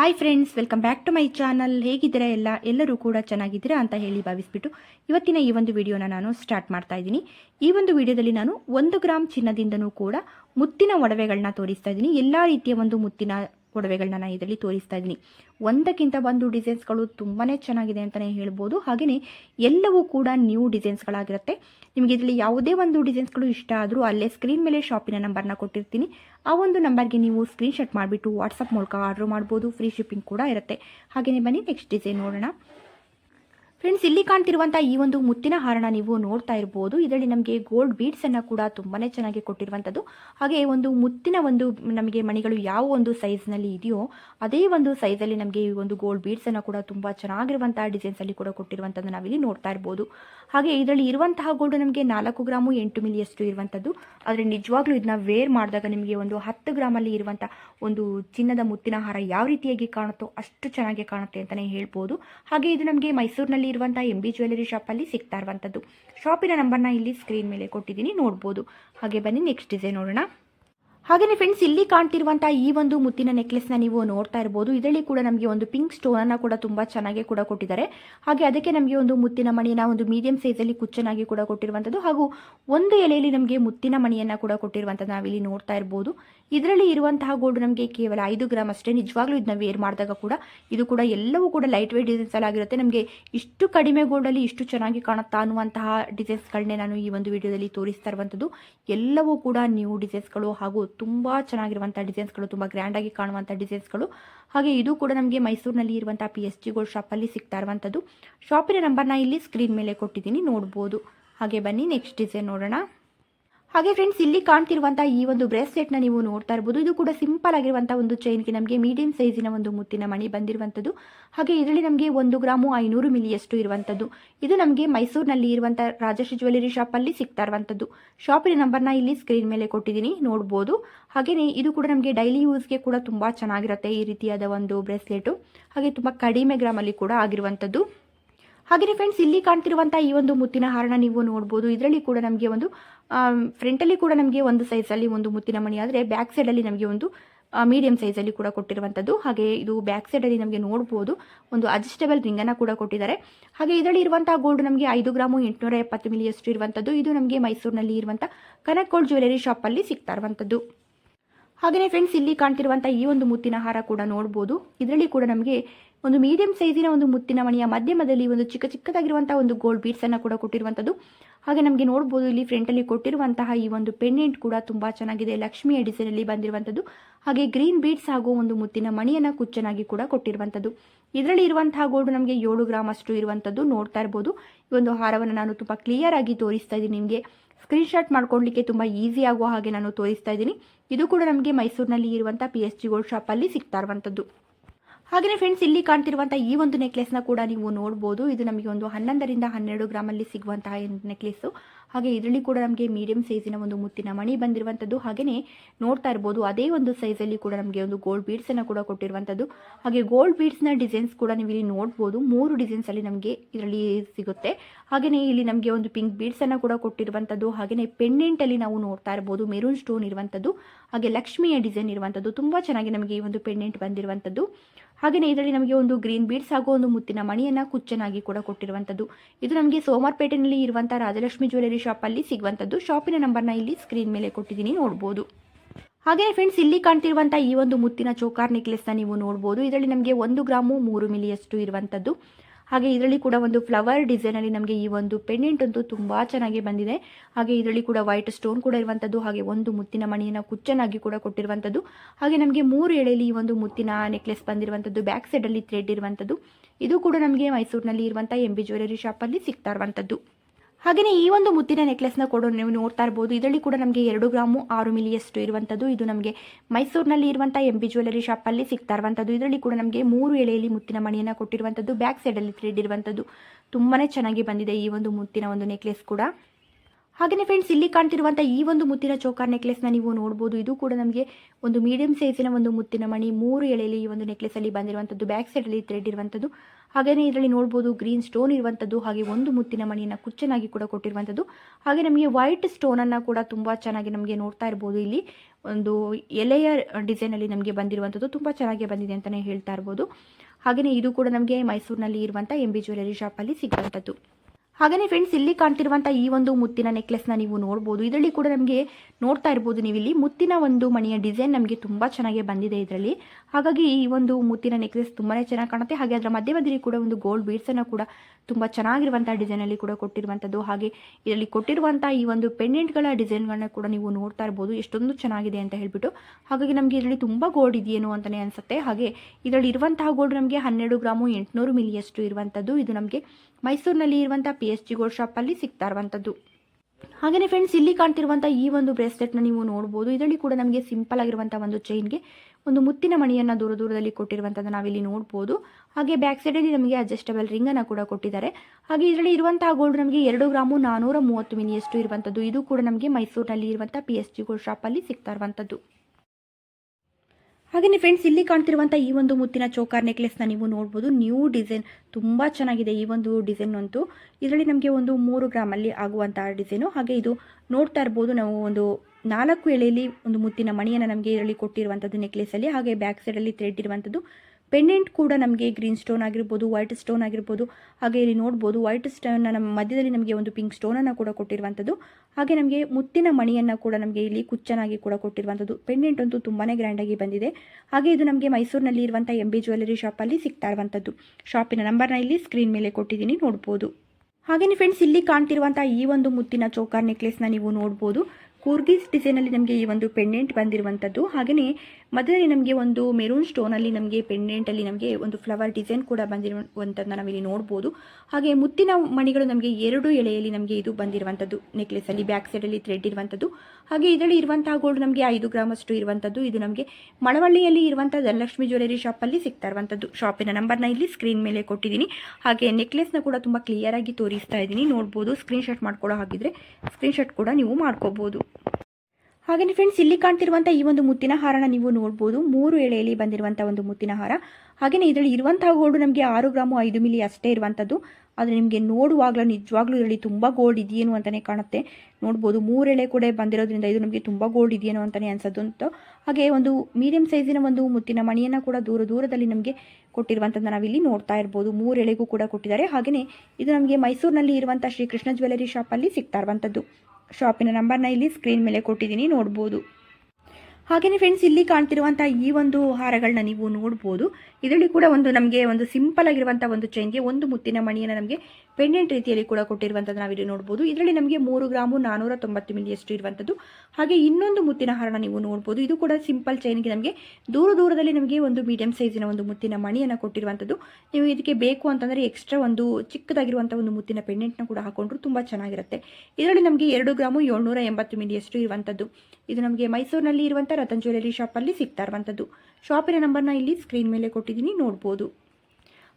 Hi friends welcome back to my channel ಹೇಗಿದ್ದೀರಾ ಎಲ್ಲ? ಎಲ್ಲರೂ ಕೂಡ ಚೆನ್ನಾಗಿದ್ದೀರಾ ಅಂತ ಹೇಳಿ ಭಾವಿಸ್ಬಿಟ್ಟು ಇವತ್ತಿನ ಈ ಒಂದು ವಿಡಿಯೋನ ನಾನು ಸ್ಟಾರ್ಟ್ ಮಾಡ್ತಾ ಇದ್ದೀನಿ. ಈ ಒಂದು ವಿಡಿಯೋದಲ್ಲಿ ನಾನು ಒಂದು ಗ್ರಾಮ್ ಚಿನ್ನದಿಂದನೂ ಕೂಡ ಮುತ್ತಿನ ಒಡವೆಗಳನ್ನ ತೋರಿಸ್ತಾ ಇದ್ದೀನಿ. ಎಲ್ಲ ರೀತಿಯ ಒಂದು ಮುತ್ತಿನ ಒಡವೆಗಳನ್ನ ನಾನು ಇದರಲ್ಲಿ ತೋರಿಸ್ತಾ ಇದ್ದೀನಿ. ಒಂದಕ್ಕಿಂತ ಒಂದು ಡಿಸೈನ್ಸ್ಗಳು ತುಂಬಾ ಚೆನ್ನಾಗಿದೆ ಅಂತಲೇ ಹೇಳ್ಬೋದು. ಹಾಗೆಯೇ ಎಲ್ಲವೂ ಕೂಡ ನ್ಯೂ ಡಿಸೈನ್ಸ್ಗಳಾಗಿರುತ್ತೆ. ನಿಮಗೆ ಇದರಲ್ಲಿ ಯಾವುದೇ ಒಂದು ಡಿಸೈನ್ಸ್ಗಳು ಇಷ್ಟ ಆದರೂ ಅಲ್ಲೇ ಸ್ಕ್ರೀನ್ ಮೇಲೆ ಶಾಪಿನ ನಂಬರ್ನ ಕೊಟ್ಟಿರ್ತೀನಿ. ಆ ಒಂದು ನಂಬರ್ಗೆ ನೀವು ಸ್ಕ್ರೀನ್ಶಾಟ್ ಮಾಡಿಬಿಟ್ಟು ವಾಟ್ಸಪ್ ಮೂಲಕ ಆರ್ಡ್ರ್ ಮಾಡ್ಬೋದು. ಫ್ರೀ ಶಿಪ್ಪಿಂಗ್ ಕೂಡ ಇರುತ್ತೆ. ಹಾಗೆಯೇ ಬನ್ನಿ ನೆಕ್ಸ್ಟ್ ಡಿಸೈನ್ ನೋಡೋಣ. ಫ್ರೆಂಡ್ಸ್ ಇಲ್ಲಿ ಕಾಣ್ತಿರುವಂತಹ ಈ ಒಂದು ಮುತ್ತಿನ ಹಾರನ ನೀವು ನೋಡ್ತಾ ಇರಬಹುದು ಇದರಲ್ಲಿ ನಮಗೆ ಗೋಲ್ಡ್ ಬೀಡ್ಸ್ ಅನ್ನ ಕೂಡ ತುಂಬಾನೇ ಚೆನ್ನಾಗಿ ಕೊಟ್ಟಿರುವಂತದ್ದು. ಹಾಗೆ ಒಂದು ಮುತ್ತಿನ ಒಂದು ನಮಗೆ ಮಣಿಗಳು ಯಾವ ಒಂದು ಸೈಜ್ನಲ್ಲಿ ಇದೆಯೋ, ಅದೇ ಒಂದು ಸೈಜಲ್ಲಿ ನಮಗೆ ಈ ಒಂದು ಗೋಲ್ಡ್ ಬೀಡ್ಸ್ ಅನ್ನ ಕೂಡ ತುಂಬಾ ಚೆನ್ನಾಗಿರುವಂತಹ ಡಿಸೈನ್ಸ್ ಅಲ್ಲಿ ಕೂಡ ಕೊಟ್ಟಿರುವಂಥದ್ದು ನಾವಿಲ್ಲಿ ನೋಡ್ತಾ ಇರಬಹುದು ಹಾಗೆ ಇದರಲ್ಲಿ ಇರುವಂತಹ ಗೋಲ್ಡ್ ನಮಗೆ ನಾಲ್ಕು ಗ್ರಾಮು ಎಂಟು ಮಿಲಿಯಷ್ಟು ಇರುವಂಥದ್ದು ಆದರೆ ನಿಜವಾಗ್ಲೂ ಇದನ್ನ ವೇರ್ ಮಾಡಿದಾಗ ನಿಮಗೆ ಒಂದು ಹತ್ತು ಗ್ರಾಮಲ್ಲಿ ಇರುವಂತಹ ಒಂದು ಚಿನ್ನದ ಮುತ್ತಿನ ಹಾರ ಯಾವ ರೀತಿಯಾಗಿ ಕಾಣುತ್ತೋ ಅಷ್ಟು ಚೆನ್ನಾಗಿ ಕಾಣುತ್ತೆ ಅಂತಾನೆ ಹೇಳ್ಬೋದು. ಹಾಗೆ ಇದು ನಮಗೆ ಮೈಸೂರಿನಲ್ಲಿ ಇರುವಂಥ ಎಂ ಬಿ ಜ್ಯುವೆಲರಿ ಶಾಪಲ್ಲಿ ಸಿಗ್ತಾ ಇರುವಂಥದ್ದು ಶಾಪಿನ ನಂಬರ್ನ ಇಲ್ಲಿ ಸ್ಕ್ರೀನ್ ಮೇಲೆ ಕೊಟ್ಟಿದ್ದೀನಿ, ನೋಡ್ಬೋದು. ಹಾಗೆ ಬನ್ನಿ ನೆಕ್ಸ್ಟ್ ಡಿಸೈನ್ ನೋಡೋಣ. ಹಾಗೆಯೇ ಫ್ರೆಂಡ್ಸ್ ಇಲ್ಲಿ ಕಾಣ್ತಿರುವಂಥ ಈ ಒಂದು ಮುತ್ತಿನ ನೆಕ್ಲೆಸ್ನ ನೀವು ನೋಡ್ತಾ ಇರ್ಬೋದು. ಇದರಲ್ಲಿ ಕೂಡ ನಮಗೆ ಒಂದು ಪಿಂಕ್ ಸ್ಟೋನನ್ನು ಕೂಡ ತುಂಬ ಚೆನ್ನಾಗಿ ಕೂಡ ಕೊಟ್ಟಿದ್ದಾರೆ. ಹಾಗೆ ಅದಕ್ಕೆ ನಮಗೆ ಒಂದು ಮುತ್ತಿನ ಮಣಿಯನ್ನ, ಒಂದು ಮೀಡಿಯಂ ಸೈಜಲ್ಲಿ ಕುಚ್ಚನಾಗಿ ಕೂಡ ಕೊಟ್ಟಿರುವಂಥದ್ದು ಹಾಗೂ ಒಂದು ಎಲೆಯಲ್ಲಿ ನಮಗೆ ಮುತ್ತಿನ ಮಣಿಯನ್ನು ಕೂಡ ಕೊಟ್ಟಿರುವಂಥದ್ದು ನಾವಿಲ್ಲಿ ನೋಡ್ತಾ ಇರ್ಬೋದು. ಇದರಲ್ಲಿ ಇರುವಂತಹ ಗೋಲ್ಡ್ ನಮಗೆ ಕೇವಲ ಐದು ಗ್ರಾಮ್ ಅಷ್ಟೇ. ನಿಜವಾಗ್ಲೂ ಇದನ್ನ ವೇರ್ ಮಾಡಿದಾಗ ಕೂಡ ಇದು ಕೂಡ ಎಲ್ಲವೂ ಕೂಡ ಲೈಟ್ ವೇಟ್ ಡಿಸೈನ್ಸ್ ಆಗಿರುತ್ತೆ. ನಮಗೆ ಇಷ್ಟು ಕಡಿಮೆ ಗೋಲ್ಡಲ್ಲಿ ಇಷ್ಟು ಚೆನ್ನಾಗಿ ಕಾಣುತ್ತಾ ಅನ್ನುವಂತಹ ಡಿಸೈನ್ಸ್ಗಳನ್ನೇ ನಾನು ಈ ಒಂದು ವಿಡಿಯೋದಲ್ಲಿ ತೋರಿಸ್ತಾ ಇರುವಂಥದ್ದು ಎಲ್ಲವೂ ಕೂಡ ನ್ಯೂ ಡಿಸೈನ್ಸ್ಗಳು ಹಾಗೂ ತುಂಬ ಚೆನ್ನಾಗಿರುವಂಥ ಡಿಸೈನ್ಸ್ಗಳು ತುಂಬ ಗ್ರ್ಯಾಂಡಾಗಿ ಕಾಣುವಂಥ ಡಿಸೈನ್ಸ್ಗಳು ಹಾಗೆ ಇದು ಕೂಡ ನಮಗೆ ಮೈಸೂರಿನಲ್ಲಿ ಇರುವಂಥ ಪಿ ಎಸ್ ಜಿ ಗೋಲ್ಡ್ ಶಾಪಲ್ಲಿ ಸಿಗ್ತಾ ಇರುವಂಥದ್ದು ಶಾಪಿನ ನಂಬರ್ನ ಇಲ್ಲಿ ಸ್ಕ್ರೀನ್ ಮೇಲೆ ಕೊಟ್ಟಿದ್ದೀನಿ, ನೋಡ್ಬೋದು. ಹಾಗೆ ಬನ್ನಿ ನೆಕ್ಸ್ಟ್ ಡಿಸೈನ್ ನೋಡೋಣ. ಹಾಗೆ ಫ್ರೆಂಡ್ಸ್ ಇಲ್ಲಿ ಕಾಣ್ತಿರುವಂತಹ ಈ ಒಂದು ಬ್ರೇಸ್ಲೆಟ್ನ ನೀವು ನೋಡ್ತಾ ಇರ್ಬೋದು. ಇದು ಕೂಡ ಸಿಂಪಲ್ ಆಗಿರುವಂತಹ ಒಂದು ಚೈನ್ಗೆ ನಮಗೆ ಮೀಡಿಯಂ ಸೈಜಿನ ಒಂದು ಮುತ್ತಿನ ಮಣಿ ಬಂದಿರುವಂತದ್ದು ಹಾಗೆ ಇದರಲ್ಲಿ ನಮಗೆ ಒಂದು ಗ್ರಾಮು ಐನೂರು ಮಿಲಿಯಷ್ಟು ಇರುವಂಥದ್ದು. ಇದು ನಮಗೆ ಮೈಸೂರಿನಲ್ಲಿ ಇರುವಂಥ ರಾಜಶ್ರೀ ಜ್ಯುವೆಲರಿ ಅಲ್ಲಿ ಸಿಗ್ತಾ ಇರುವಂಥದ್ದು. ಶಾಪಿನ ನಂಬರ್ನ ಇಲ್ಲಿ ಸ್ಕ್ರೀನ್ ಮೇಲೆ ಕೊಟ್ಟಿದ್ದೀನಿ ನೋಡಬಹುದು ಹಾಗೆಯೇ ಇದು ಕೂಡ ನಮಗೆ ಡೈಲಿ ಯೂಸ್ಗೆ ಕೂಡ ತುಂಬಾ ಚೆನ್ನಾಗಿರುತ್ತೆ ಈ ರೀತಿಯಾದ ಒಂದು ಬ್ರೇಸ್ಲೆಟು ಹಾಗೆ ತುಂಬಾ ಕಡಿಮೆ ಗ್ರಾಮಲ್ಲಿ ಕೂಡ ಆಗಿರುವಂಥದ್ದು. ಹಾಗೆಯೇ ಫ್ರೆಂಡ್ಸ್ ಇಲ್ಲಿ ಕಾಣ್ತಿರುವಂತಹ ಈ ಒಂದು ಮುತ್ತಿನ ಹಾರನ ನೀವು ನೋಡಬಹುದು ಇದರಲ್ಲಿ ಕೂಡ ನಮಗೆ ಒಂದು ಫ್ರಂಟಲ್ಲಿ ಕೂಡ ನಮಗೆ ಒಂದು ಸೈಜಲ್ಲಿ ಒಂದು ಮುತ್ತಿನ ಮಣಿ, ಆದರೆ ಬ್ಯಾಕ್ ಸೈಡಲ್ಲಿ ನಮಗೆ ಒಂದು ಮೀಡಿಯಂ ಸೈಜಲ್ಲಿ ಕೂಡ ಕೊಟ್ಟಿರುವಂಥದ್ದು ಹಾಗೆ ಇದು ಬ್ಯಾಕ್ ಸೈಡಲ್ಲಿ ನಮಗೆ ನೋಡ್ಬೋದು. ಒಂದು ಅಡ್ಜಸ್ಟಬಲ್ ರಿಂಗನ್ನು ಕೂಡ ಕೊಟ್ಟಿದ್ದಾರೆ. ಹಾಗೆ ಇದರಲ್ಲಿ ಇರುವಂಥ ಗೋಲ್ಡ್ ನಮಗೆ ಐದು ಗ್ರಾಮು ಎಂಟುನೂರ ಎಪ್ಪತ್ತು ಮಿಲಿಯಷ್ಟು ಇರುವಂಥದ್ದು ಇದು ನಮಗೆ ಮೈಸೂರಿನಲ್ಲಿ ಇರುವಂಥ ಕನಕ್ ಗೋಲ್ಡ್ ಜ್ಯುವೆಲರಿ ಶಾಪಲ್ಲಿ ಸಿಗ್ತಾ ಇರುವಂಥದ್ದು ಹಾಗೆಯೇ ಫ್ರೆಂಡ್ಸ್ ಇಲ್ಲಿ ಕಾಣ್ತಿರುವಂಥ ಈ ಒಂದು ಮುತ್ತಿನ ಹಾರ ಕೂಡ ನೋಡ್ಬೋದು. ಇದರಲ್ಲಿ ಕೂಡ ನಮಗೆ ಒಂದು ಮೀಡಿಯಂ ಸೈಜಿನ ಒಂದು ಮುತ್ತಿನ ಮಣಿಯ ಮಧ್ಯಮದಲ್ಲಿ ಒಂದು ಚಿಕ್ಕ ಚಿಕ್ಕದಾಗಿರುವಂತಹ ಒಂದು ಗೋಲ್ಡ್ ಬೀಡ್ಸ್ ಅನ್ನು ಕೂಡ ಕೊಟ್ಟಿರುವಂಥದ್ದು. ಹಾಗೆ ನಮಗೆ ನೋಡಬಹುದು ಇಲ್ಲಿ ಫ್ರಂಟಲ್ಲಿ ಕೊಟ್ಟಿರುವಂತಹ ಈ ಒಂದು ಪೆಂಡೆಂಟ್ ಕೂಡ ತುಂಬಾ ಚೆನ್ನಾಗಿದೆ. ಲಕ್ಷ್ಮಿಯ ಡಿಸೈನಲ್ಲಿ ಬಂದಿರುವಂಥದ್ದು. ಹಾಗೆ ಗ್ರೀನ್ ಬೀಡ್ಸ್ ಹಾಗೂ ಒಂದು ಮುತ್ತಿನ ಮಣಿಯನ್ನ ಕುಚ್ಚನಾಗಿ ಕೂಡ ಕೊಟ್ಟಿರುವಂಥದ್ದು. ಇದರಲ್ಲಿ ಇರುವಂತಹ ಗೋಲ್ಡ್ ನಮಗೆ ಏಳು ಗ್ರಾಮ್ ಅಷ್ಟು ಇರುವಂಥದ್ದು ನೋಡ್ತಾ ಇರಬಹುದು ಈ ಒಂದು ಹಾರವನ್ನು ನಾನು ತುಂಬಾ ಕ್ಲಿಯರ್ ಆಗಿ ತೋರಿಸ್ತಾ ಇದ್ದೀನಿ ನಿಮಗೆ. ಸ್ಕ್ರೀನ್ ಶಾಟ್ ಮಾಡ್ಕೊಳ್ಲಿಕ್ಕೆ ತುಂಬ ಈಸಿ ಆಗುವ ಹಾಗೆ ನಾನು ತೋರಿಸ್ತಾ ಇದ್ದೀನಿ. ಇದು ಕೂಡ ನಮಗೆ ಮೈಸೂರಿನಲ್ಲಿ ಇರುವಂಥ ಪಿ ಎಸ್ ಜಿ ಗೋಲ್ಡ್ ಶಾಪಲ್ಲಿ ಸಿಗ್ತಾ ಇರುವಂಥದ್ದು. ಹಾಗೆಯೇ ಫ್ರೆಂಡ್ಸ್ ಇಲ್ಲಿ ಕಾಣ್ತಿರುವಂಥ ಈ ಒಂದು ನೆಕ್ಲೆಸ್ನ ಕೂಡ ನೀವು ನೋಡ್ಬೋದು. ಇದು ನಮಗೆ ಒಂದು ಹನ್ನೊಂದರಿಂದ ಹನ್ನೆರಡು ಗ್ರಾಮಲ್ಲಿ ಸಿಗುವಂತಹ ನೆಕ್ಲೆಸ್ಸು ಹಾಗೆ ಇದರಲ್ಲಿ ಕೂಡ ನಮಗೆ ಮೀಡಿಯಂ ಸೈಜಿನ ಒಂದು ಮುತ್ತಿನ ಮಣಿ ಬಂದಿರುವಂಥದ್ದು ಹಾಗೆಯೇ ನೋಡ್ತಾ ಇರ್ಬೋದು, ಅದೇ ಒಂದು ಸೈಜಲ್ಲಿ ಕೂಡ ನಮಗೆ ಒಂದು ಗೋಲ್ಡ್ ಬೀಡ್ಸನ್ನು ಕೂಡ ಕೊಟ್ಟಿರುವಂಥದ್ದು ಹಾಗೆ ಗೋಲ್ಡ್ ಬೀಡ್ಸ್ನ ಡಿಸೈನ್ಸ್ ಕೂಡ ನೀವು ಇಲ್ಲಿ ನೋಡ್ಬೋದು. ಮೂರು ಡಿಸೈನ್ಸಲ್ಲಿ ನಮಗೆ ಇದರಲ್ಲಿ ಸಿಗುತ್ತೆ. ಹಾಗೆಯೇ ಇಲ್ಲಿ ನಮಗೆ ಒಂದು ಪಿಂಕ್ ಬೀಡ್ಸನ್ನು ಕೂಡ ಕೊಟ್ಟಿರುವಂಥದ್ದು ಹಾಗೆಯೇ ಪೆಂಡೆಂಟಲ್ಲಿ ನಾವು ನೋಡ್ತಾ ಇರ್ಬೋದು ಮೆರೂನ್ ಸ್ಟೋನ್ ಇರುವಂಥದ್ದು ಹಾಗೆ ಲಕ್ಷ್ಮಿಯ ಡಿಸೈನ್ ಇರುವಂಥದ್ದು ತುಂಬ ಚೆನ್ನಾಗಿ ನಮಗೆ ಈ ಒಂದು ಪೆಂಡೆಂಟ್ ಬಂದಿರುವಂಥದ್ದು ಹಾಗೆಯೇ ಇದರಲ್ಲಿ ನಮಗೆ ಒಂದು ಗ್ರೀನ್ ಬೀಡ್ಸ್ ಹಾಗೂ ಒಂದು ಮುತ್ತಿನ ಮಣಿಯನ್ನು ಕುಚ್ಚನಾಗಿ ಕೂಡ ಕೊಟ್ಟಿರುವಂಥದ್ದು. ಇದು ನಮಗೆ ಸೋಮಾರ್ಪೇಟೆಯಲ್ಲಿ ಇರುವಂಥ ರಾಜಲಕ್ಷ್ಮಿ ಜ್ಯುವೆಲರಿ ಶಾಪಲ್ಲಿ ಸಿಗುವಂಥದ್ದು. ಶಾಪಿನ ನಂಬರ್ನ ಇಲ್ಲಿ ಸ್ಕ್ರೀನ್ ಮೇಲೆ ಕೊಟ್ಟಿದ್ದೀನಿ, ನೋಡ್ಬೋದು. ಹಾಗೆಯೇ ಫ್ರೆಂಡ್ಸ್ ಇಲ್ಲಿ ಕಾಣ್ತಿರುವಂಥ ಈ ಒಂದು ಮುತ್ತಿನ ಚೋಕಾರ್ ನೆಕ್ಲೆಸ್ನ ನೀವು ನೋಡ್ಬೋದು. ಇದರಲ್ಲಿ ನಮಗೆ ಒಂದು ಗ್ರಾಮು ಮೂರು ಮಿಲಿಯಷ್ಟು ಇರುವಂಥದ್ದು. ಹಾಗೆ ಇದರಲ್ಲಿ ಕೂಡ ಒಂದು ಫ್ಲವರ್ ಡಿಸೈನಲ್ಲಿ ನಮಗೆ ಈ ಒಂದು ಪೆಂಡೆಂಟ್ ಅಂತೂ ತುಂಬ ಚೆನ್ನಾಗಿ ಬಂದಿದೆ. ಹಾಗೆ ಇದರಲ್ಲಿ ಕೂಡ ವೈಟ್ ಸ್ಟೋನ್ ಕೂಡ ಇರುವಂಥದ್ದು ಹಾಗೆ ಒಂದು ಮುತ್ತಿನ ಮಣಿಯನ್ನು ಕುಚ್ಚನಾಗಿ ಕೂಡ ಕೊಟ್ಟಿರುವಂಥದ್ದು ಹಾಗೆ ನಮಗೆ ಮೂರು ಎಳೆಯಲ್ಲಿ ಈ ಒಂದು ಮುತ್ತಿನ ನೆಕ್ಲೆಸ್ ಬಂದಿರುವಂಥದ್ದು ಬ್ಯಾಕ್ ಸೈಡಲ್ಲಿ ಥ್ರೆಡ್ ಇರುವಂತದ್ದು. ಇದು ಕೂಡ ನಮಗೆ ಮೈಸೂರಿನಲ್ಲಿ ಇರುವಂಥ ಎಂ ಜ್ಯುವೆಲರಿ ಶಾಪ್ ಅಲ್ಲಿ ಸಿಗ್ತಾ ಇರುವಂಥದ್ದು ಹಾಗೆಯೇ ಈ ಒಂದು ಮುತ್ತಿನ ನೆಕ್ಲೆಸ್ನ ಕೂಡ ನೀವು ನೋಡ್ತಾ ಇರ್ಬೋದು. ಇದರಲ್ಲಿ ಕೂಡ ನಮಗೆ ಎರಡು ಗ್ರಾಮು, ಆರು ಮಿಲಿಯಷ್ಟು ಇರುವಂಥದ್ದು. ಇದು ನಮಗೆ ಮೈಸೂರಿನಲ್ಲಿ ಇರುವಂಥ ಎಂ ಬಿ ಜ್ಯುವೆಲರಿ ಶಾಪಲ್ಲಿ ಸಿಗ್ತಾ ಇರುವಂಥದ್ದು. ಇದರಲ್ಲಿ ಕೂಡ ನಮಗೆ ಮೂರು ಎಳೆಯಲ್ಲಿ ಮುತ್ತಿನ ಮಣಿಯನ್ನು ಕೊಟ್ಟಿರುವಂಥದ್ದು. ಬ್ಯಾಕ್ ಸೈಡಲ್ಲಿ ಥ್ರೆಡ್ ಇರುವಂಥದ್ದು. ತುಂಬಾ ಚೆನ್ನಾಗಿ ಬಂದಿದೆ ಈ ಒಂದು ಮುತ್ತಿನ ಒಂದು ನೆಕ್ಲೆಸ್ ಕೂಡ. ಹಾಗೆಯೇ ಫ್ರೆಂಡ್ಸ್ ಇಲ್ಲಿ ಕಾಣ್ತಿರುವಂಥ ಈ ಒಂದು ಮುತ್ತಿನ ಚೋಕರ್ ನೆಕ್ಲೆಸ್ನ ನೀವು ನೋಡ್ಬೋದು. ಇದು ಕೂಡ ನಮಗೆ ಒಂದು ಮೀಡಿಯಂ ಸೈಜಿನ ಒಂದು ಮುತ್ತಿನ ಮಣಿ, ಮೂರು ಎಳೆಯಲ್ಲಿ ಈ ಒಂದು ನೆಕ್ಲೆಸಲ್ಲಿ ಬಂದಿರುವಂಥದ್ದು ಬ್ಯಾಕ್ ಸೈಡಲ್ಲಿ ಥ್ರೆಡ್ ಇರುವಂಥದ್ದು ಹಾಗೆಯೇ ಇದರಲ್ಲಿ ನೋಡ್ಬೋದು ಗ್ರೀನ್ ಸ್ಟೋನ್ ಇರುವಂಥದ್ದು ಹಾಗೆ ಒಂದು ಮುತ್ತಿನ ಮಣಿಯನ್ನು ಕುಚ್ಚನಾಗಿ ಕೂಡ ಕೊಟ್ಟಿರುವಂಥದ್ದು ಹಾಗೆ ನಮಗೆ ವೈಟ್ ಸ್ಟೋನನ್ನು ಕೂಡ ತುಂಬ ಚೆನ್ನಾಗಿ ನಮಗೆ ನೋಡ್ತಾ ಇರ್ಬೋದು. ಇಲ್ಲಿ ಒಂದು ಎಲೆಯ ಡಿಸೈನಲ್ಲಿ ನಮಗೆ ಬಂದಿರುವಂಥದ್ದು ತುಂಬ ಚೆನ್ನಾಗಿ ಬಂದಿದೆ ಅಂತಲೇ ಹೇಳ್ತಾ ಇರ್ಬೋದು. ಹಾಗೆಯೇ ಇದು ಕೂಡ ನಮಗೆ ಮೈಸೂರಿನಲ್ಲಿ ಇರುವಂಥ ಎಂ ಬಿ ಜ್ಯುವೆಲರಿ ಶಾಪಲ್ಲಿ ಸಿಗುವಂಥದ್ದು ಹಾಗೆಯೇ ಫ್ರೆಂಡ್ಸ್ ಇಲ್ಲಿ ಕಾಣ್ತಿರುವಂಥ ಈ ಒಂದು ಮುತ್ತಿನ ನೆಕ್ಲೆಸ್ನ ನೀವು ನೋಡ್ಬೋದು. ಇದರಲ್ಲಿ ಕೂಡ ನಮಗೆ ನೋಡ್ತಾ ಇರ್ಬೋದು ನೀವು ಇಲ್ಲಿ. ಮುತ್ತಿನ ಒಂದು ಮಣಿಯ ಡಿಸೈನ್ ನಮಗೆ ತುಂಬ ಚೆನ್ನಾಗಿ ಬಂದಿದೆ ಇದರಲ್ಲಿ. ಹಾಗಾಗಿ ಈ ಒಂದು ಮುತ್ತಿನ ನೆಕ್ಲೆಸ್ ತುಂಬಾ ಚೆನ್ನಾಗಿ ಕಾಣುತ್ತೆ. ಹಾಗೆ ಅದರ ಮಧ್ಯ ಮಧ್ಯದಲ್ಲಿ ಕೂಡ ಒಂದು ಗೋಲ್ಡ್ ಬೀಡ್ಸನ್ನು ಕೂಡ ತುಂಬ ಚೆನ್ನಾಗಿರುವಂಥ ಡಿಸೈನಲ್ಲಿ ಕೂಡ ಕೊಟ್ಟಿರುವಂಥದ್ದು ಹಾಗೆ ಇದರಲ್ಲಿ ಕೊಟ್ಟಿರುವಂಥ ಈ ಒಂದು ಪೆಂಡೆಂಟ್ಗಳ ಡಿಸೈನ್ಗಳನ್ನ ಕೂಡ ನೀವು ನೋಡ್ತಾ ಇರ್ಬೋದು. ಎಷ್ಟೊಂದು ಚೆನ್ನಾಗಿದೆ ಅಂತ ಹೇಳ್ಬಿಟ್ಟು. ಹಾಗಾಗಿ ನಮಗೆ ಇದರಲ್ಲಿ ತುಂಬ ಗೋಲ್ಡ್ ಇದೆಯೇನೋ ಅಂತಲೇ ಅನಿಸುತ್ತೆ. ಹಾಗೆ ಇದರಲ್ಲಿ ಇರುವಂತಹ ಗೋಲ್ಡ್ ನಮಗೆ ಹನ್ನೆರಡು ಗ್ರಾಮು ಎಂಟುನೂರು ಮಿಲಿಯಷ್ಟು ಇರುವಂಥದ್ದು ಇದು ನಮಗೆ ಮೈಸೂರಿನಲ್ಲಿ ಇರುವಂಥ ಪಿ ಎಸ್ ಜಿ ಗೋಲ್ಡ್ ಶಾಪಲ್ಲಿ ಸಿಗ್ತಾ ಇರುವಂಥದ್ದು ಹಾಗೆಯೇ ಫ್ರೆಂಡ್ಸ್ ಇಲ್ಲಿ ಕಾಣ್ತಿರುವಂಥ ಈ ಒಂದು ಬ್ರೇಸ್ಲೆಟ್ನ ನೀವು ನೋಡ್ಬೋದು. ಇದರಲ್ಲಿ ಕೂಡ ನಮಗೆ ಸಿಂಪಲ್ ಆಗಿರುವಂಥ ಒಂದು ಚೈನ್ಗೆ ಒಂದು ಮುತ್ತಿನ ಮಣಿಯನ್ನು ದೂರ ದೂರದಲ್ಲಿ ಕೊಟ್ಟಿರುವಂಥದ್ದು ನಾವಿಲ್ಲಿ ನೋಡ್ಬೋದು. ಹಾಗೆ ಬ್ಯಾಕ್ ಸೈಡಲ್ಲಿ ನಮಗೆ ಅಡ್ಜಸ್ಟಬಲ್ ರಿಂಗನ್ನು ಕೂಡ ಕೊಟ್ಟಿದ್ದಾರೆ. ಹಾಗೆ ಇದರಲ್ಲಿ ಇರುವಂತಹ ಗೋಲ್ಡ್ ನಮಗೆ ಎರಡು ಗ್ರಾಮು ನಾನೂರ ಮೂವತ್ತು ಮಿನಿಯಷ್ಟು ಇರುವಂಥದ್ದು ಇದು ಕೂಡ ನಮಗೆ ಮೈಸೂರಿನಲ್ಲಿ ಇರುವಂಥ ಪಿ ಎಸ್ ಜಿ ಗೋಲ್ಡ್ ಶಾಪಲ್ಲಿ ಸಿಗ್ತಾ ಇರುವಂಥದ್ದು ಹಾಗೆಯೇ ಫ್ರೆಂಡ್ಸ್ ಇಲ್ಲಿ ಕಾಣ್ತಿರುವಂಥ ಈ ಒಂದು ಮುತ್ತಿನ ಚೋಕಾರ್ ನೆಕ್ಲೆಸ್ನ ನೀವು ನೋಡ್ಬೋದು. ನ್ಯೂ ಡಿಸೈನ್ ತುಂಬ ಚೆನ್ನಾಗಿದೆ ಈ ಒಂದು ಡಿಸೈನ್ ಅಂತೂ. ಇದರಲ್ಲಿ ನಮಗೆ ಒಂದು ಮೂರು ಗ್ರಾಮಲ್ಲಿ ಆಗುವಂತಹ ಡಿಸೈನು ಹಾಗೆ ಇದು ನೋಡ್ತಾ ಇರ್ಬೋದು ನಾವು ಒಂದು ನಾಲ್ಕು ಎಳೆಯಲ್ಲಿ ಒಂದು ಮುತ್ತಿನ ಮಣಿಯನ್ನು ನಮಗೆ ಇದರಲ್ಲಿ ಕೊಟ್ಟಿರುವಂಥದ್ದು ನೆಕ್ಲೆಸಲ್ಲಿ ಹಾಗೆ ಬ್ಯಾಕ್ ಸೈಡಲ್ಲಿ ಥ್ರೆಡ್ ಇರುವಂಥದ್ದು ಪೆಂಡೆಂಟ್ ಕೂಡ ನಮಗೆ ಗ್ರೀನ್ ಸ್ಟೋನ್ ಆಗಿರ್ಬೋದು, ವೈಟ್ ಸ್ಟೋನ್ ಆಗಿರ್ಬೋದು, ಹಾಗೆ ಇಲ್ಲಿ ನೋಡ್ಬೋದು, ವೈಟ್ ಸ್ಟೋನ್ನ ನಮ್ಮ ಮಧ್ಯದಲ್ಲಿ ನಮಗೆ ಒಂದು ಪಿಂಕ್ ಸ್ಟೋನನ್ನು ಕೂಡ ಕೊಟ್ಟಿರುವಂಥದ್ದು ಹಾಗೆ ನಮಗೆ ಮುತ್ತಿನ ಮಣಿಯನ್ನು ಕೂಡ ನಮಗೆ ಇಲ್ಲಿ ಕುಚ್ಚನಾಗಿ ಕೂಡ ಕೊಟ್ಟಿರುವಂಥದ್ದು ಪೆಂಡೆಂಟ್ ಅಂತೂ ತುಂಬಾ ಗ್ರ್ಯಾಂಡಾಗಿ ಬಂದಿದೆ. ಹಾಗೆ ಇದು ನಮಗೆ ಮೈಸೂರಿನಲ್ಲಿ ಇರುವಂಥ ಎಂ ಬಿ ಜ್ಯುವೆಲರಿ ಶಾಪಲ್ಲಿ ಸಿಗ್ತಾ ಇರುವಂಥದ್ದು ಶಾಪಿನ ನಂಬರ್ನ ಇಲ್ಲಿ ಸ್ಕ್ರೀನ್ ಮೇಲೆ ಕೊಟ್ಟಿದ್ದೀನಿ, ನೋಡ್ಬೋದು. ಹಾಗೆಯೇ ಫ್ರೆಂಡ್ಸ್ ಇಲ್ಲಿ ಕಾಣ್ತಿರುವಂಥ ಈ ಒಂದು ಮುತ್ತಿನ ಚೋಕಾರ್ ನೆಕ್ಲೆಸ್ನ ನೀವು ನೋಡ್ಬೋದು. ಕೂರ್ಗಿಸ್ ಡಿಸೈನಲ್ಲಿ ನಮಗೆ ಈ ಒಂದು ಪೆಂಡೆಂಟ್ ಬಂದಿರುವಂಥದ್ದು ಹಾಗೆಯೇ ಮಧ್ಯದಲ್ಲಿ ನಮಗೆ ಒಂದು ಮೆರೂನ್ ಸ್ಟೋನಲ್ಲಿ ನಮಗೆ ಪೆಂಡೆಂಟಲ್ಲಿ ನಮಗೆ ಒಂದು ಫ್ಲವರ್ ಡಿಸೈನ್ ಕೂಡ ಬಂದಿರುವಂಥದ್ದನ್ನ ನಾವಿಲ್ಲಿ ನೋಡ್ಬೋದು. ಹಾಗೆ ಮುತ್ತಿನ ಮಣಿಗಳು ನಮಗೆ ಎರಡು ಎಳೆಯಲ್ಲಿ ನಮಗೆ ಇದು ಬಂದಿರುವಂಥದ್ದು ನೆಕ್ಲೆಸಲ್ಲಿ ಬ್ಯಾಕ್ ಸೈಡಲ್ಲಿ ಥ್ರೆಡ್ ಇರುವಂಥದ್ದು ಹಾಗೆ ಇದರಲ್ಲಿ ಇರುವಂತಹ ಗೋಲ್ಡ್ ನಮಗೆ ಐದು ಗ್ರಾಮಷ್ಟು ಇರುವಂಥದ್ದು ಇದು ನಮಗೆ ಮಳವಳ್ಳಿಯಲ್ಲಿ ಇರುವಂಥ ಧನಲಕ್ಷ್ಮಿ ಜ್ಯುವೆಲರಿ ಶಾಪಲ್ಲಿ ಸಿಗ್ತಾ ಇರುವಂಥದ್ದು ಶಾಪಿನ ನಂಬರ್ನ ಇಲ್ಲಿ ಸ್ಕ್ರೀನ್ ಮೇಲೆ ಕೊಟ್ಟಿದ್ದೀನಿ. ಹಾಗೆ ನೆಕ್ಲೆಸ್ನ ಕೂಡ ತುಂಬ ಕ್ಲಿಯರಾಗಿ ತೋರಿಸ್ತಾ ಇದ್ದೀನಿ. ನೋಡ್ಬೋದು ಸ್ಕ್ರೀನ್ಶಾಟ್ ಮಾಡ್ಕೊಳ್ಳೋ ಹಾಗಿದ್ರೆ ಸ್ಕ್ರೀನ್ಶಾಟ್ ಕೂಡ ನೀವು ಮಾಡ್ಕೋಬೋದು. ಹಾಗೆಯೇ ಫ್ರೆಂಡ್ಸ್ ಇಲ್ಲಿ ಕಾಣ್ತಿರುವಂಥ ಈ ಒಂದು ಮುತ್ತಿನ ಹಾರನ ನೀವು ನೋಡ್ಬೋದು. ಮೂರು ಎಳೆಯಲ್ಲಿ ಬಂದಿರುವಂಥ ಒಂದು ಮುತ್ತಿನ ಹಾರ. ಹಾಗೆಯೇ ಇದರಲ್ಲಿ ಇರುವಂತಹ ಗೋಲ್ಡ್ ನಮಗೆ ಆರು ಗ್ರಾಮು ಐದು ಮಿಲಿ ಅಷ್ಟೇ ಇರುವಂಥದ್ದು ಆದರೆ ನಿಮಗೆ ನೋಡುವಾಗಲೂ, ನಿಜವಾಗ್ಲೂ ಇದರಲ್ಲಿ ತುಂಬ ಗೋಲ್ಡ್ ಇದೆಯೇನು ಅಂತಲೇ ಕಾಣುತ್ತೆ. ನೋಡ್ಬೋದು ಎಳೆ ಕೂಡ ಬಂದಿರೋದ್ರಿಂದ ಇದು ನಮಗೆ ತುಂಬ ಗೋಲ್ಡ್ ಇದೆಯೇನೋ ಅಂತಲೇ ಅನ್ಸೋದು ಅಂತ ಹಾಗೆ ಒಂದು ಮೀಡಿಯಂ ಸೈಜಿನ ಒಂದು ಮುತ್ತಿನ ಮಣಿಯನ್ನು ಕೂಡ ದೂರ ದೂರದಲ್ಲಿ ನಮಗೆ ಕೊಟ್ಟಿರುವಂಥದ್ದು ನಾವಿಲ್ಲಿ ನೋಡ್ತಾ ಇರ್ಬೋದು. ಮೂರೆಳೆಗೂ ಕೂಡ ಕೊಟ್ಟಿದ್ದಾರೆ. ಹಾಗೆಯೇ ಇದು ನಮಗೆ ಮೈಸೂರಿನಲ್ಲಿ ಇರುವಂಥ ಶ್ರೀ ಕೃಷ್ಣ ಜ್ಯುವೆಲರಿ ಶಾಪಲ್ಲಿ ಸಿಗ್ತಾ ಇರುವಂಥದ್ದು ಶಾಪಿನ ನಂಬರ್ನ ಇಲ್ಲಿ ಸ್ಕ್ರೀನ್ ಮೇಲೆ ಕೊಟ್ಟಿದ್ದೀನಿ, ನೋಡ್ಬೋದು. ಹಾಗೆಯೇ ಫ್ರೆಂಡ್ಸ್ ಇಲ್ಲಿ ಕಾಣ್ತಿರುವಂಥ ಈ ಒಂದು ಹಾರಗಳನ್ನ ನೀವು ನೋಡ್ಬೋದು. ಇದರಲ್ಲಿ ಕೂಡ ಒಂದು ನಮಗೆ ಒಂದು ಸಿಂಪಲ್ ಆಗಿರುವಂಥ ಒಂದು ಚೈನ್ಗೆ ಒಂದು ಮುತ್ತಿನ ಮಣಿಯನ್ನು ನಮಗೆ ಪೆಂಡೆಂಟ್ ರೀತಿಯಲ್ಲಿ ಕೂಡ ಕೊಟ್ಟಿರುವಂಥದ್ದು ನಾವಿಲ್ಲಿ ನೋಡ್ಬೋದು. ಇದರಲ್ಲಿ ನಮಗೆ ಮೂರು ಗ್ರಾಮು ನಾನೂರ ತೊಂಬತ್ತು ಮಿಲಿಯಷ್ಟು ಇರುವಂಥದ್ದು ಹಾಗೆ ಇನ್ನೊಂದು ಮುತ್ತಿನ ಹಾರನ ನೀವು ನೋಡ್ಬೋದು. ಇದು ಕೂಡ ಸಿಂಪಲ್ ಚೈನ್ಗೆ ನಮಗೆ ದೂರ ದೂರದಲ್ಲಿ ನಮಗೆ ಒಂದು ಮೀಡಿಯಂ ಸೈಜಿನ ಒಂದು ಮುತ್ತಿನ ಮಣಿಯನ್ನು ಕೊಟ್ಟಿರುವಂಥದ್ದು ನೀವು ಇದಕ್ಕೆ ಬೇಕು ಅಂತಂದರೆ ಎಕ್ಸ್ಟ್ರಾ ಒಂದು ಚಿಕ್ಕದಾಗಿರುವಂಥ ಒಂದು ಮುತ್ತಿನ ಪೆಂಡೆಂಟ್ನ ಕೂಡ ಹಾಕೊಂಡ್ರು ತುಂಬ ಚೆನ್ನಾಗಿರುತ್ತೆ. ಇದರಲ್ಲಿ ನಮಗೆ ಎರಡು ಗ್ರಾಮು ಏಳ್ನೂರ ಎಂಬತ್ತು ಮಿಲಿಯಷ್ಟು ಇರುವಂಥದ್ದು ಇದು ನಮಗೆ ಮೈಸೂರಿನಲ್ಲಿ ಇರುವಂಥ ರತನ್ ಜ್ಯುವೆಲರಿ ಶಾಪಲ್ಲಿ ಸಿಗ್ತಾ ಇರುವಂಥದ್ದು ಶಾಪಿನ ನಂಬರ್ನ ಇಲ್ಲಿ ಸ್ಕ್ರೀನ್ ಮೇಲೆ ಕೊಟ್ಟಿದ್ದೀನಿ, ನೋಡ್ಬೋದು.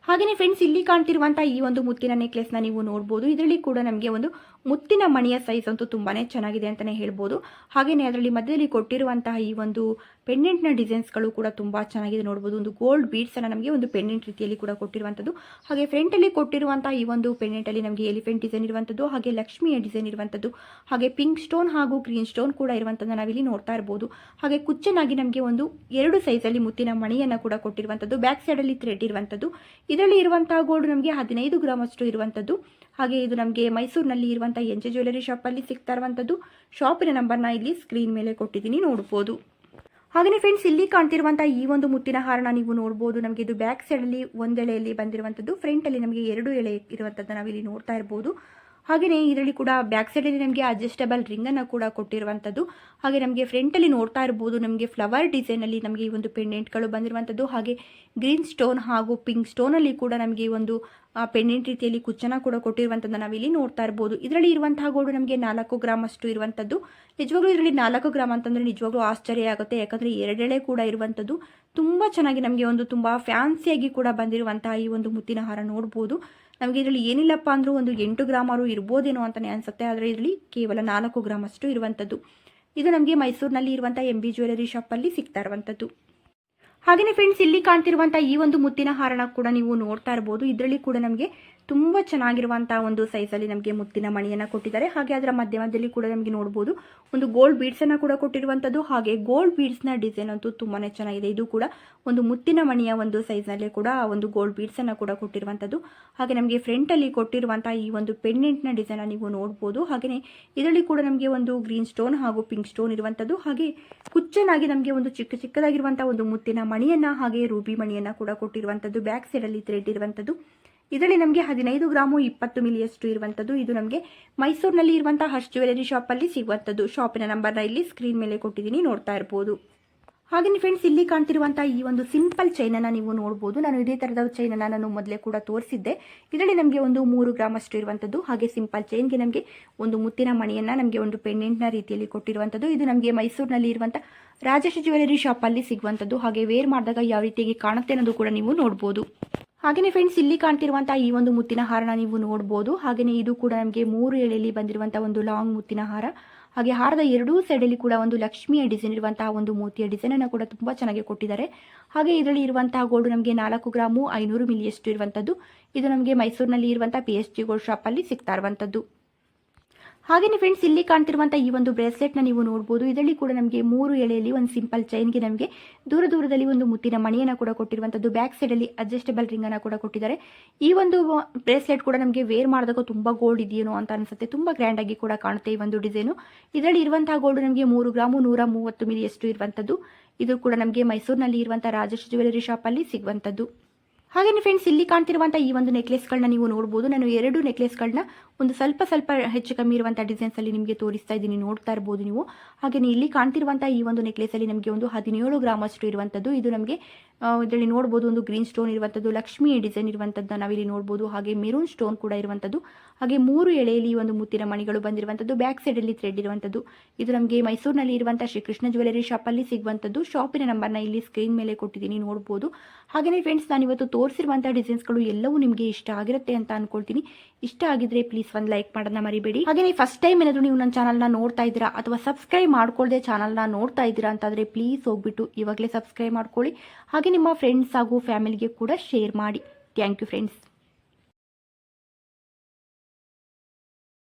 ಹಾಗೆಯೇ ಫ್ರೆಂಡ್ಸ್ ಇಲ್ಲಿ ಕಾಣ್ತಿರುವಂಥ ಈ ಒಂದು ಮುತ್ತಿನ ನೆಕ್ಲೆಸ್ನ ನೀವು ನೋಡ್ಬೋದು. ಇದರಲ್ಲಿ ಕೂಡ ನಮಗೆ ಒಂದು ಮುತ್ತಿನ ಮಣಿಯ ಸೈಜ್ ಅಂತೂ ತುಂಬಾ ಚೆನ್ನಾಗಿದೆ ಅಂತಲೇ ಹೇಳ್ಬೋದು. ಹಾಗೆಯೇ ಅದರಲ್ಲಿ ಮಧ್ಯದಲ್ಲಿ ಕೊಟ್ಟಿರುವಂತಹ ಈ ಒಂದು ಪೆಂಡೆಂಟ್ನ ಡಿಸೈನ್ಸ್ಗಳು ಕೂಡ ತುಂಬ ಚೆನ್ನಾಗಿದೆ ನೋಡ್ಬೋದು. ಒಂದು ಗೋಲ್ಡ್ ಬೀಡ್ಸನ್ನು ನಮಗೆ ಒಂದು ಪೆಂಡೆಂಟ್ ರೀತಿಯಲ್ಲಿ ಕೂಡ ಕೊಟ್ಟಿರುವಂಥದ್ದು ಹಾಗೆ ಫ್ರಂಟಲ್ಲಿ ಕೊಟ್ಟಿರುವಂತಹ ಈ ಒಂದು ಪೆಂಡೆಂಟಲ್ಲಿ ನಮಗೆ ಎಲಿಫೆಂಟ್ ಡಿಸೈನ್ ಇರುವಂಥದ್ದು ಹಾಗೆ ಲಕ್ಷ್ಮಿಯ ಡಿಸೈನ್ ಇರುವಂಥದ್ದು ಹಾಗೆ ಪಿಂಕ್ ಸ್ಟೋನ್ ಹಾಗೂ ಗ್ರೀನ್ ಸ್ಟೋನ್ ಕೂಡ ಇರುವಂಥದ್ದು ನಾವಿಲ್ಲಿ ನೋಡ್ತಾ ಇರ್ಬೋದು. ಹಾಗೆ ಕುಚ್ಚನಾಗಿ ನಮಗೆ ಒಂದು ಎರಡು ಸೈಜಲ್ಲಿ ಮುತ್ತಿನ ಮಣಿಯನ್ನು ಕೂಡ ಕೊಟ್ಟಿರುವಂಥದ್ದು ಬ್ಯಾಕ್ ಸೈಡಲ್ಲಿ ಥ್ರೆಡ್ ಇರುವಂಥದ್ದು ಇದರಲ್ಲಿ ಇರುವಂತಹ ಗೋಲ್ಡ್ ನಮಗೆ ಹದಿನೈದು ಗ್ರಾಮ್ ಅಷ್ಟು ಇರುವಂಥದ್ದು ಹಾಗೆ ಇದು ನಮಗೆ ಮೈಸೂರಿನಲ್ಲಿ ಇರುವಂಥ ಎನ್ ಜೆ ಜ್ಯುವೆಲರಿ ಶಾಪಲ್ಲಿ ಸಿಗ್ತಾ ಇರುವಂಥದ್ದು ಶಾಪಿನ ನಂಬರ್ನ ಇಲ್ಲಿ ಸ್ಕ್ರೀನ್ ಮೇಲೆ ಕೊಟ್ಟಿದ್ದೀನಿ, ನೋಡ್ಬೋದು. ಹಾಗೆಯೇ ಫ್ರೆಂಡ್ಸ್ ಇಲ್ಲಿ ಕಾಣ್ತಿರುವಂಥ ಈ ಒಂದು ಮುತ್ತಿನ ಹಾರನ ನೀವು ನೋಡ್ಬೋದು. ನಮಗೆ ಇದು ಬ್ಯಾಕ್ ಸೈಡಲ್ಲಿ ಒಂದೆಳೆಯಲ್ಲಿ ಬಂದಿರುವಂಥದ್ದು. ಫ್ರಂಟಲ್ಲಿ ನಮಗೆ ಎರಡು ಎಳೆ ಇರುವಂಥದ್ದು ನಾವಿಲ್ಲಿ ನೋಡ್ತಾ ಇರ್ಬೋದು. ಹಾಗೆಯೇ ಇದರಲ್ಲಿ ಕೂಡ ಬ್ಯಾಕ್ ಸೈಡಲ್ಲಿ ನಮಗೆ ಅಡ್ಜಸ್ಟಬಲ್ ರಿಂಗನ್ನು ಕೂಡ ಕೊಟ್ಟಿರುವಂಥದ್ದು ಹಾಗೆ ನಮಗೆ ಫ್ರಂಟಲ್ಲಿ ನೋಡ್ತಾ ಇರ್ಬೋದು, ನಮಗೆ ಫ್ಲವರ್ ಡಿಸೈನಲ್ಲಿ ನಮಗೆ ಈ ಒಂದು ಪೆಂಡೆಂಟ್ಗಳು ಬಂದಿರುವಂಥದ್ದು ಹಾಗೆ ಗ್ರೀನ್ ಸ್ಟೋನ್ ಹಾಗೂ ಪಿಂಕ್ ಸ್ಟೋನಲ್ಲಿ ಕೂಡ ನಮಗೆ ಒಂದು ಪೆಂಡೆಂಟ್ ರೀತಿಯಲ್ಲಿ ಕುಚ್ಚನ ಕೂಡ ಕೊಟ್ಟಿರುವಂಥದ್ದು ನಾವಿಲ್ಲಿ ನೋಡ್ತಾ ಇರ್ಬೋದು. ಇದರಲ್ಲಿ ಇರುವಂತಹ ಗೋಲ್ಡ್ ನಮಗೆ ನಾಲ್ಕು ಗ್ರಾಮ್ ಅಷ್ಟು ಇರುವಂಥದ್ದು ನಿಜವಾಗ್ಲೂ ಇದರಲ್ಲಿ ನಾಲ್ಕು ಗ್ರಾಮ್ ಅಂತಂದರೆ ನಿಜವಾಗ್ಲೂ ಆಶ್ಚರ್ಯ ಆಗುತ್ತೆ. ಯಾಕಂದರೆ ಎರಡೆಳೆ ಕೂಡ ಇರುವಂಥದ್ದು ತುಂಬ ಚೆನ್ನಾಗಿ ನಮಗೆ ಒಂದು ತುಂಬ ಫ್ಯಾನ್ಸಿಯಾಗಿ ಕೂಡ ಬಂದಿರುವಂತಹ ಈ ಒಂದು ಮುತ್ತಿನ ಹಾರ ನೋಡ್ಬೋದು. ನಮಗೆ ಇದರಲ್ಲಿ ಏನಿಲ್ಲಪ್ಪ ಅಂದರೂ ಒಂದು ಎಂಟು ಗ್ರಾಮಾರು ಇರ್ಬೋದೇನೋ ಅಂತಲೇ ಅನಿಸುತ್ತೆ, ಆದರೆ ಇದರಲ್ಲಿ ಕೇವಲ ನಾಲ್ಕು ಗ್ರಾಮ್ ಅಷ್ಟು ಇರುವಂಥದ್ದು ಇದು ನಮಗೆ ಮೈಸೂರಿನಲ್ಲಿ ಇರುವಂಥ ಎಂ ಬಿ ಜ್ಯುವೆಲರಿ ಶಾಪಲ್ಲಿ ಸಿಗ್ತಾ ಇರುವಂಥದ್ದು ಹಾಗೆಯೇ ಫ್ರೆಂಡ್ಸ್ ಇಲ್ಲಿ ಕಾಣ್ತಿರುವಂಥ ಈ ಒಂದು ಮುತ್ತಿನ ಹಾರಣ ಕೂಡ ನೀವು ನೋಡ್ತಾ ಇರ್ಬೋದು. ಇದರಲ್ಲಿ ಕೂಡ ನಮಗೆ ತುಂಬ ಚೆನ್ನಾಗಿರುವಂಥ ಒಂದು ಸೈಜಲ್ಲಿ ನಮಗೆ ಮುತ್ತಿನ ಮಣಿಯನ್ನು ಕೊಟ್ಟಿದ್ದಾರೆ. ಹಾಗೆ ಅದರ ಮಧ್ಯ ಮಧ್ಯದಲ್ಲಿ ಕೂಡ ನಮಗೆ ನೋಡ್ಬೋದು, ಒಂದು ಗೋಲ್ಡ್ ಬೀಡ್ಸನ್ನು ಕೂಡ ಕೊಟ್ಟಿರುವಂಥದ್ದು ಹಾಗೆ ಗೋಲ್ಡ್ ಬೀಡ್ಸ್ನ ಡಿಸೈನ್ ಅಂತೂ ತುಂಬಾ ಚೆನ್ನಾಗಿದೆ. ಇದು ಕೂಡ ಒಂದು ಮುತ್ತಿನ ಮಣಿಯ ಒಂದು ಸೈಜ್ನಲ್ಲೇ ಕೂಡ ಒಂದು ಗೋಲ್ಡ್ ಬೀಡ್ಸನ್ನು ಕೂಡ ಕೊಟ್ಟಿರುವಂಥದ್ದು ಹಾಗೆ ನಮಗೆ ಫ್ರಂಟಲ್ಲಿ ಕೊಟ್ಟಿರುವಂಥ ಈ ಒಂದು ಪೆಂಡೆಂಟ್ನ ಡಿಸೈನ ನೀವು ನೋಡ್ಬೋದು. ಹಾಗೆಯೇ ಇದರಲ್ಲಿ ಕೂಡ ನಮಗೆ ಒಂದು ಗ್ರೀನ್ ಸ್ಟೋನ್ ಹಾಗೂ ಪಿಂಕ್ ಸ್ಟೋನ್ ಇರುವಂಥದ್ದು ಹಾಗೆ ಕುಚ್ಚನಾಗಿ ನಮಗೆ ಒಂದು ಚಿಕ್ಕ ಚಿಕ್ಕದಾಗಿರುವಂಥ ಒಂದು ಮುತ್ತಿನ ಮಣಿಯನ್ನು ಹಾಗೆ ರೂಬಿ ಮಣಿಯನ್ನು ಕೂಡ ಕೊಟ್ಟಿರುವಂಥದ್ದು ಬ್ಯಾಕ್ ಸೈಡಲ್ಲಿ ಥ್ರೆಡ್ ಇರುವಂಥದ್ದು ಇದರಲ್ಲಿ ನಮಗೆ ಹದಿನೈದು ಗ್ರಾಮು ಇಪ್ಪತ್ತು ಮಿಲಿಯಷ್ಟು ಇರುವಂಥದ್ದು. ಇದು ನಮಗೆ ಮೈಸೂರಿನಲ್ಲಿ ಇರುವಂಥ ಹರ್ಷ್ ಜ್ಯುವೆಲರಿ ಶಾಪಲ್ಲಿ ಸಿಗುವಂಥದ್ದು. ಶಾಪಿನ ನಂಬರ್ನ ಇಲ್ಲಿ ಸ್ಕ್ರೀನ್ ಮೇಲೆ ಕೊಟ್ಟಿದ್ದೀನಿ, ನೋಡ್ತಾ ಇರ್ಬೋದು. ಹಾಗೆಯೇ ಫ್ರೆಂಡ್ಸ್ ಇಲ್ಲಿ ಕಾಣ್ತಿರುವಂಥ ಈ ಒಂದು ಸಿಂಪಲ್ ಚೈನನ್ನು ನೀವು ನೋಡ್ಬೋದು. ನಾನು ಇದೇ ಥರದ ಚೈನನ್ನು ನಾನು ಮೊದಲೇ ಕೂಡ ತೋರಿಸಿದ್ದೆ. ಇದರಲ್ಲಿ ನಮಗೆ ಒಂದು ಮೂರು ಗ್ರಾಮ್ ಅಷ್ಟು ಇರುವಂಥದ್ದು. ಹಾಗೆ ಸಿಂಪಲ್ ಚೈನ್ಗೆ ನಮಗೆ ಒಂದು ಮುತ್ತಿನ ಮಣಿಯನ್ನು ನಮಗೆ ಒಂದು ಪೆಂಡೆಂಟ್ನ ರೀತಿಯಲ್ಲಿ ಕೊಟ್ಟಿರುವಂಥದ್ದು. ಇದು ನಮಗೆ ಮೈಸೂರಿನಲ್ಲಿ ಇರುವಂಥ ರಾಜೇಶ್ ಜ್ಯುವೆಲರಿ ಶಾಪಲ್ಲಿ ಸಿಗುವಂಥದ್ದು. ಹಾಗೆ ವೇರ್ ಮಾಡಿದಾಗ ಯಾವ ರೀತಿಯಾಗಿ ಕಾಣುತ್ತೆ ಅನ್ನೋದು ಕೂಡ ನೀವು ನೋಡ್ಬೋದು. ಹಾಗೆಯೇ ಫ್ರೆಂಡ್ಸ್ ಇಲ್ಲಿ ಕಾಣ್ತಿರುವಂತಹ ಈ ಒಂದು ಮುತ್ತಿನ ಹಾರನ ನೀವು ನೋಡಬಹುದು ಹಾಗೆಯೇ ಇದು ಕೂಡ ನಮಗೆ ಮೂರು ಎಳೆಯಲ್ಲಿ ಬಂದಿರುವಂತಹ ಒಂದು ಲಾಂಗ್ ಮುತ್ತಿನ ಹಾರ. ಹಾಗೆ ಹಾರದ ಎರಡೂ ಸೈಡಲ್ಲಿ ಕೂಡ ಒಂದು ಲಕ್ಷ್ಮಿಯ ಡಿಸೈನ್ ಇರುವಂತಹ ಒಂದು ಮೂತಿಯ ಡಿಸೈನನ್ನು ಕೂಡ ತುಂಬಾ ಚೆನ್ನಾಗಿ ಕೊಟ್ಟಿದ್ದಾರೆ. ಹಾಗೆ ಇದರಲ್ಲಿ ಇರುವಂತಹ ಗೋಲ್ಡ್ ನಮಗೆ ನಾಲ್ಕು ಗ್ರಾಮು ಐನೂರು ಮಿಲಿಯಷ್ಟು ಇರುವಂಥದ್ದು ಇದು ನಮಗೆ ಮೈಸೂರಿನಲ್ಲಿ ಇರುವಂಥ ಪಿ ಎಸ್ ಜಿ ಗೋಲ್ಡ್ ಶಾಪಲ್ಲಿ ಸಿಗ್ತಾ ಇರುವಂಥದ್ದು ಹಾಗೆಯೇ ಫ್ರೆಂಡ್ಸ್ ಇಲ್ಲಿ ಕಾಣ್ತಿರುವಂಥ ಈ ಒಂದು ಬ್ರೇಸ್ಲೆಟ್ನ ನೀವು ನೋಡಬಹುದು ಇದರಲ್ಲಿ ಕೂಡ ನಮಗೆ ಮೂರು ಎಳೆಯಲ್ಲಿ ಒಂದು ಸಿಂಪಲ್ ಚೈನ್ಗೆ ನಮಗೆ ದೂರ ದೂರದಲ್ಲಿ ಒಂದು ಮುತ್ತಿನ ಮಣಿಯನ್ನು ಕೂಡ ಕೊಟ್ಟಿರುವಂಥದ್ದು ಬ್ಯಾಕ್ ಸೈಡಲ್ಲಿ ಅಡ್ಜಸ್ಟಬಲ್ ಅನ್ನ ಕೂಡ ಕೊಟ್ಟಿದ್ದಾರೆ. ಈ ಒಂದು ಬ್ರೇಸ್ಲೆಟ್ ಕೂಡ ನಮಗೆ ವೇರ್ ಮಾಡಿದಾಗ ತುಂಬಾ ಗೋಲ್ಡ್ ಇದೆಯೇನೋ ಅಂತ ಅನಿಸುತ್ತೆ. ಗ್ರ್ಯಾಂಡ್ ಆಗಿ ಕೂಡ ಕಾಣುತ್ತೆ ಈ ಒಂದು ಡಿಸೈನು ಇದರಲ್ಲಿ ಇರುವಂತಹ ಗೋಲ್ಡ್ ನಮಗೆ ಮೂರು ಗ್ರಾಮು ನೂರ ಮೂವತ್ತು ಮಿಲಿಯಷ್ಟು ಇರುವಂಥದ್ದು ಇದು ಕೂಡ ನಮಗೆ ಮೈಸೂರಿನಲ್ಲಿ ಇರುವಂಥ ರಾಜೇಶ್ ಜ್ಯುವೆಲರಿ ಅಲ್ಲಿ ಸಿಗುವಂಥದ್ದು ಹಾಗೆಯೇ ಫ್ರೆಂಡ್ಸ್ ಇಲ್ಲಿ ಕಾಣ್ತಿರುವಂಥ ಈ ಒಂದು ನೆಕ್ಲೆಸ್ಗಳನ್ನ ನೀವು ನೋಡ್ಬೋದು. ನಾನು ಎರಡು ನೆಕ್ಲೆಸ್ಗಳನ್ನ ಒಂದು ಸ್ವಲ್ಪ ಸ್ವಲ್ಪ ಹೆಚ್ಚು ಕಮ್ಮಿ ಇರುವಂಥ ಡಿಸೈನ್ಸಲ್ಲಿ ನಿಮಗೆ ತೋರಿಸ್ತಾ ಇದ್ದೀನಿ. ನೋಡ್ತಾ ಇರ್ಬೋದು ನೀವು. ಹಾಗೆಯೇ ಇಲ್ಲಿ ಕಾಣ್ತಿರುವಂಥ ಈ ಒಂದು ನೆಕ್ಲೆಸಲ್ಲಿ ನಮಗೆ ಒಂದು ಹದಿನೇಳು ಗ್ರಾಮ್ ಅಷ್ಟು ಇರುವಂಥದ್ದು ಇದು ನಮಗೆ ಇದರಲ್ಲಿ ನೋಡ್ಬೋದು ಒಂದು ಗ್ರೀನ್ ಸ್ಟೋನ್ ಇರುವಂಥದ್ದು, ಲಕ್ಷ್ಮಿ ಡಿಸೈನ್ ಇರುವಂಥದ್ದನ್ನ ನಾವಿಲ್ಲಿ ನೋಡ್ಬೋದು. ಹಾಗೆ ಮೆರೂನ್ ಸ್ಟೋನ್ ಕೂಡ ಇರುವಂಥದ್ದು. ಹಾಗೆ ಮೂರು ಎಳೆಯಲ್ಲಿ ಒಂದು ಮುತ್ತಿನ ಮಣಿಗಳು ಬಂದಿರುವಂಥದ್ದು, ಬ್ಯಾಕ್ ಸೈಡಲ್ಲಿ ಥ್ರೆಡ್ ಇರುವಂಥದ್ದು. ಇದು ನಮಗೆ ಮೈಸೂರಿನಲ್ಲಿ ಇರುವಂಥ ಶ್ರೀಕೃಷ್ಣ ಜ್ಯುವೆಲರಿ ಶಾಪಲ್ಲಿ ಸಿಗುವಂಥದ್ದು. ಶಾಪಿನ ನಂಬರ್ನ ಇಲ್ಲಿ ಸ್ಕ್ರೀನ್ ಮೇಲೆ ಕೊಟ್ಟಿದ್ದೀನಿ, ನೋಡ್ಬೋದು. ಹಾಗೆಯೇ ಫ್ರೆಂಡ್ಸ್ ನಾನು ಇವತ್ತು ತೋರಿಸಿರುವಂಥ ಡಿಸೈನ್ಸ್ಗಳು ಎಲ್ಲವೂ ನಿಮಗೆ ಇಷ್ಟ ಆಗಿರುತ್ತೆ ಅಂತ ಅನ್ಕೊಳ್ತೀನಿ. ಇಷ್ಟ ಆಗಿದ್ರೆ ಪ್ಲೀಸ್ ಒಂದು ಲೈಕ್ ಮಾಡೋದನ್ನ ಮರಿಬೇಡಿ. ಹಾಗೆ ಫಸ್ಟ್ ಟೈಮ್ ಏನಾದರೂ ನೀವು ನನ್ನ ಚಾನಲ್ನ ನೋಡ್ತಾ ಇದ್ದೀರಾ ಅಥವಾ ಸಬ್ಸ್ಕ್ರೈಬ್ ಮಾಡ್ಕೊಳ್ಳದೆ ಚಾನಲ್ನ ನೋಡ್ತಾ ಇದ್ದೀರಾ ಅಂತಾದರೆ ಪ್ಲೀಸ್ ಹೋಗ್ಬಿಟ್ಟು ಇವಾಗಲೇ ಸಬ್ಸ್ಕ್ರೈಬ್ ಮಾಡ್ಕೊಳ್ಳಿ. ಹಾಗೆ ನಿಮ್ಮ ಫ್ರೆಂಡ್ಸ್ ಹಾಗೂ ಫ್ಯಾಮಿಲಿಗೆ ಕೂಡ ಶೇರ್ ಮಾಡಿ. Thank you friends